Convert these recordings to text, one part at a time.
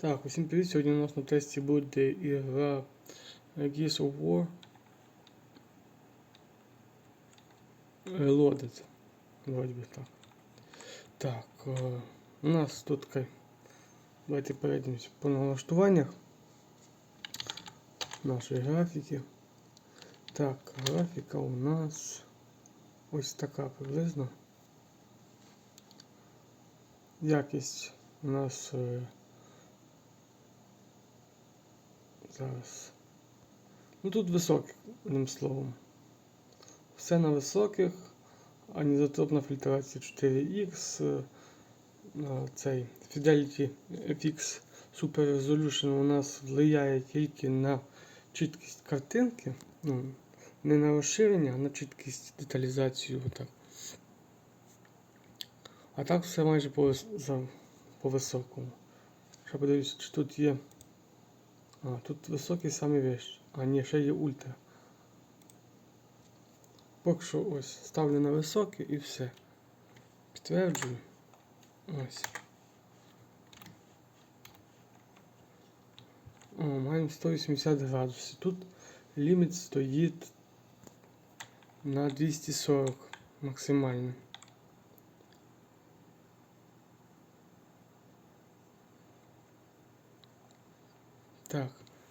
Так, усім привіт. Сьогодні у нас на тесті буде ігра Gears of War Reloaded. Вроді би так. Так, е, у нас тут кай. Давайте перейдемося по налаштуваннях нашої графіки. Так, графіка у нас ось така приблизно. Якість у нас. е, Зараз. Ну тут високих, одним словом. Все на високих. Анізотропна фільтрація 4X. е, Цей Fidelity FX Super Resolution у нас впливає тільки на чіткість картинки. Ну, не на розширення, а на чіткість деталізацію. Отак. А так все майже по, по високому. Ще подивлюсь, чи тут є. А, тут високий самий вищий. А, ні, ще є ультра. Поки що ось ставлю на високий і все. Підтверджую. Ось. О, маємо 180 градусів. Тут ліміт стоїть на 240 максимально. Так,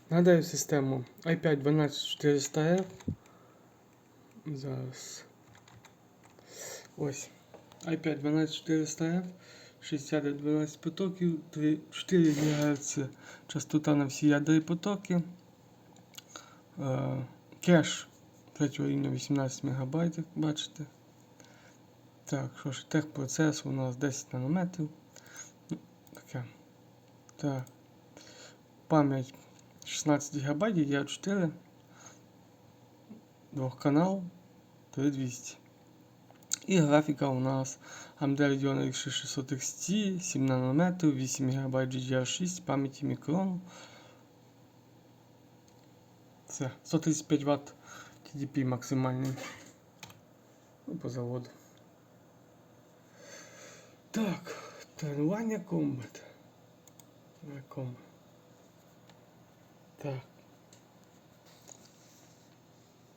нагадаю систему i5 12400F. Зараз. Ось. i5 12400F. 60 12 потоків, 3, 4 ГГц частота на всі ядри потоки. Е, кеш третього рівня 18 МБ, як бачите. Так, що ж, техпроцес у нас 10 нанометрів. Ну, Таке. Так. Пам'ять 16 ГБ, DDR4. Двохканал 3200. І графіка у нас AMD Radeon RX 600 XT, 7 нанометрів, 8 ГБ GDR6, пам'яті мікрон. Це 135 Вт TDP максимальний. Ну, по заводу. Так, тренування комбат. Комбат. Так.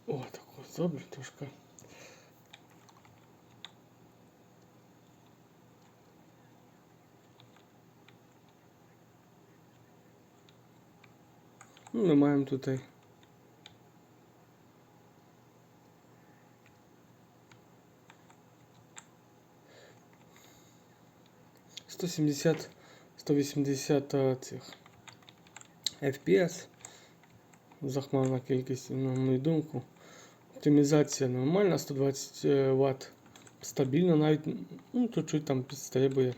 О, так ось зроблю трошки. Ну, ми маємо тут. і Сто сімдесят, сто вісімдесят е, цих FPS. Захмарна кількість, на мою думку. Оптимізація нормальна, 120 Вт. Стабільно навіть, ну, чуть-чуть там підстрибує.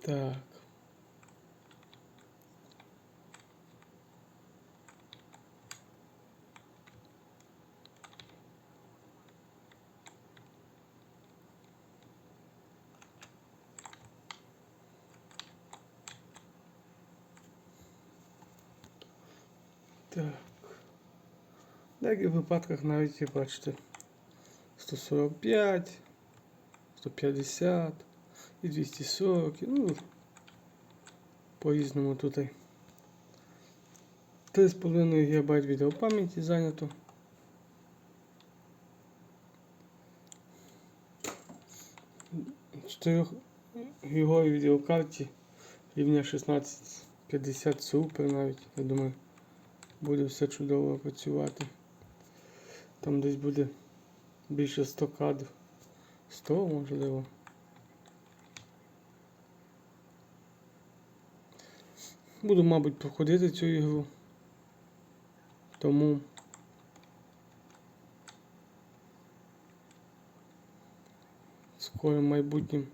Так. Так. В деяких випадках навіть є, бачите, 145, 150 і 240. Ну, по-різному тут. 3,5 ГБ відеопам'яті зайнято. Чотирьох гіговій відеокарті рівня 1650 супер навіть, я думаю буде все чудово працювати. Там десь буде більше 100 кадрів. 100 можливо. Буду, мабуть, проходити цю ігру. Тому в скорим майбутнім.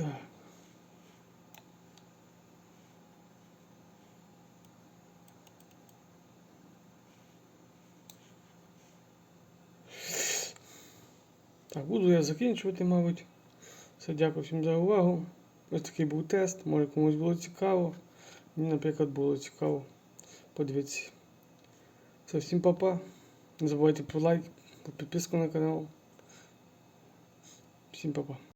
Так. Так, буду я закінчувати, мабуть. Все, дякую всім за увагу. Ось такий був тест. Може комусь було цікаво. Мені, наприклад, було цікаво. Подивіться. Все, всім па-па. Не забувайте про лайк, про підписку на канал. Всім па-па.